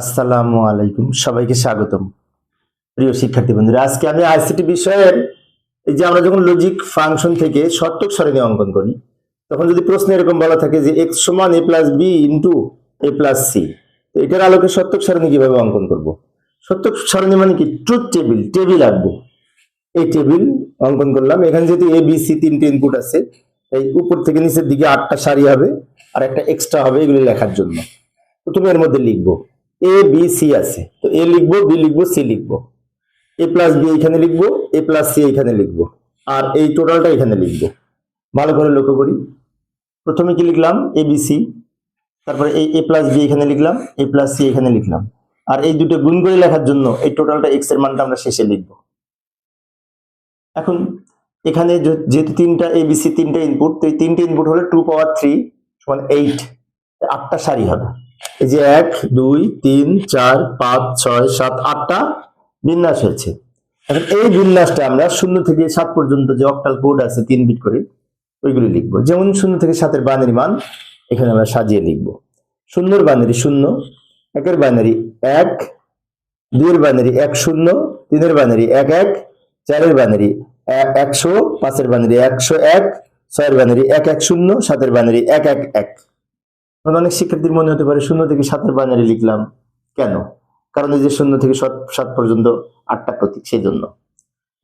আসসালামু আলাইকুম। সবাইকে স্বাগতম। প্রিয় শিক্ষার্থী বন্ধুরা, আজকে আমি আইসিটি বিষয়ের এই যে আমরা যখন লজিক ফাংশন থেকে সত্যক সরণি অঙ্কন করি, তখন যদি প্রশ্ন এরকম বলা থাকে যে এক্স সমান A plus B into A plus C তো এটার আলোকে সত্যক সারণী কীভাবে অঙ্কন করব? সত্যক সারণী মানে কি? ট্রুথ টেবিল টেবিল আঁকবো। এই টেবিল অঙ্কন করলাম। এখানে যেহেতু এ বি সি তিনটে ইনপুট আছে এই উপর থেকে নিচের দিকে আটটা সারি হবে আর একটা এক্সট্রা হবে এগুলি লেখার জন্য। প্রথমে এর মধ্যে লিখব। এ বি সি আছে। তো এ লিখব বি লিখব সি লিখব। এ প্লাস বি এখানে লিখব এ প্লাস সি এখানে লিখব। আর এই টোটালটা এখানে লিখব। ভালো করে লক্ষ্য করি। প্রথমে কি লিখলাম? এ বি সি তারপরে এই এ প্লাস বি এখানে লিখলাম এ প্লাস সি এখানে লিখলাম। আর এই দুটো গুণ করে লেখার জন্য এই টোটালটা এক্সের মানটা আমরা শেষে লিখব। এখন এখানে যেহেতু তিনটা এবিসি তিনটা ইনপুট তো এই তিনটে ইনপুট হলে টু পাওয়ার থ্রি সমান এইট আটটা সারি হবে। এই যে এক, দুই, তিন, চার, পাঁচ, ছয়, সাত, আটটা বিন্যাস হয়েছে। এখন এই বিন্যাসটা আমরা শূন্য থেকে সাত পর্যন্ত যে অক্টাল কোড আছে তিন বিট করে ওইগুলি লিখব। যেমন শূন্য থেকে সাতের বাইনারি মান, এখানে আমরা সাজিয়ে লিখব। শূন্যর বাইনারি শূন্য, একের বাইনারি এক, দুইয়ের বাইনারি এক শূন্য, তিনের বাইনারি এক এক, চারের বাইনারি একশো, পাঁচের বাইনারি একশো এক, ছয়ের বাইনারি এক এক শূন্য, সাতের বাইনারি এক এক এক। অনেক শিক্ষার্থীর মনে হতে পারে শূন্য থেকে সাতের বাইনারি লিখলাম। কেন? কারণ এই যে শূন্য থেকে সাত পর্যন্ত আটটা প্রতীক সেই জন্য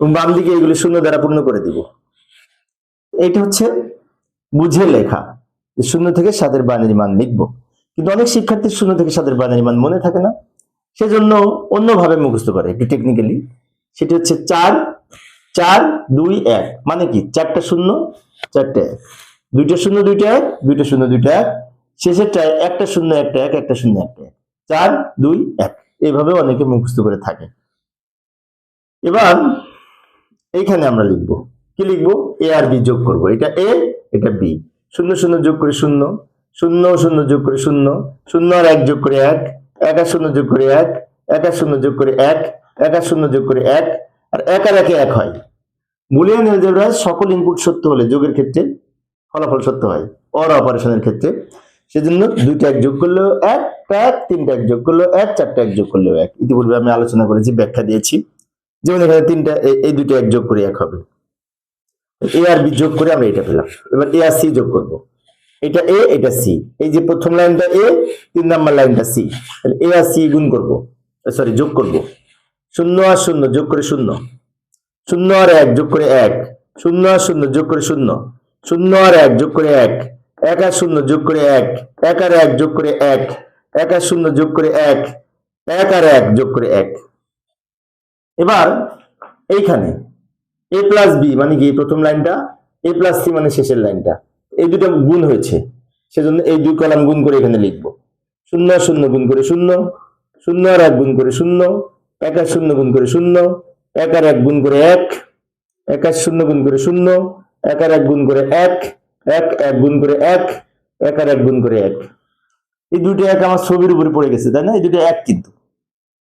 এবং বাম দিকে এগুলি শূন্য দ্বারা পূর্ণ করে দিব। এইটা হচ্ছে বুঝে লেখা শূন্য থেকে সাতের বাইনারি মান লিখব। কিন্তু অনেক শিক্ষার্থীর শূন্য থেকে সাতের বাইনারি মান মনে থাকে না। সেজন্য অন্যভাবে মুখস্থ করে একটু টেকনিক্যালি সেটি হচ্ছে চার চার, দুই, এক। মানে কি? চারটা শূন্য, চারটে এক। দুইটা শূন্য, দুইটা এক, দুইটা শূন্য, দুইটা এক। শেষেরটায় একটা শূন্য, একটা এক, একটা শূন্য, একটা এক। চার, দুই, এক। এইভাবে অনেকে মুখস্থ করে থাকে। এবার এইখানে আমরা লিখব। কি লিখব? এ আর বি যোগ করব। এটা এ এটা বি শূন্য শূন্য যোগ করে শূন্য। শূন্য শূন্য যোগ করে শূন্য। শূন্য আর এক যোগ করে এক। এক আর শূন্য যোগ করে এক। এক আর শূন্য যোগ করে এক। এক আর শূন্য যোগ করে এক। আর এক আর একে এক হয়। বুলিয়ান এলজেব্রায় সকল ইনপুট সত্য হলে যোগের ক্ষেত্রে ফলাফল সত্য হয়। অর অপারেশনের ক্ষেত্রে। সেজন্য দুইটা এক যোগ করলেও এক এক তিনটা এক যোগ করলেও এক, চারটা এক যোগ করলেও এক। ইতিপূর্বে আমি আলোচনা করেছি, ব্যাখ্যা দিয়েছি। যেমন এখানে তিনটা এই দুইটা এক যোগ করে এক হবে। এ আর বি যোগ করে আমরা এটা পেলাম। এবার এ আর সি যোগ করব। এটা এ, এটা সি। এই যে প্রথম লাইনটা এ, তিন নাম্বার লাইনটা সি। এ আর সি গুণ করব। সরি, যোগ করব। শূন্য আর শূন্য যোগ করে শূন্য। শূন্য আর এক যোগ করে এক। শূন্য আর শূন্য যোগ করে শূন্য। শূন্য আর এক যোগ করে এক। এক আর শূন্য যোগ করে এক এক আর এক যোগ করে এক এক আর শূন্য যোগ করে এক এক আর এক যোগ করে এক। এবার এইখানে এ প্লাস বি মানে কি? প্রথম লাইনটা এ প্লাস সি মানে শেষের লাইনটা। এই দুটো গুণ হয়েছে, সেজন্য এই দুই কলাম গুণ করে এখানে লিখব। শূন্য শূন্য গুণ করে শূন্য শূন্য আর এক গুণ করে শূন্য, এক আর শূন্য গুণ করে শূন্য, এক আর এক গুণ করে এক এক আর শূন্য গুণ করে শূন্য, এক আর এক গুণ করে এক এক এক গুণ করে এক এক আর এক গুণ করে এক। এই দুটো এক আমার ছবির উপরে পড়ে গেছে, তাই না? এই দুটো এক কিন্তু।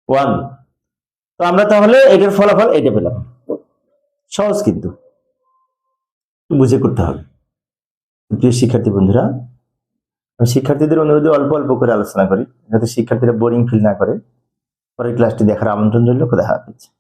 ওয়ান তো আমরা তাহলে এটার ফলাফল এটা পেলাম। সহজ কিন্তু। বুঝে করতে হবে। প্রিয় শিক্ষার্থী বন্ধুরা, আমি শিক্ষার্থীদের অনুরোধে অল্প অল্প করে আলোচনা করি, যাতে শিক্ষার্থীরা বোরিং ফিল না করে। পরের ক্লাসটি দেখার আমন্ত্রণ রইল। খোদা হাফিজ।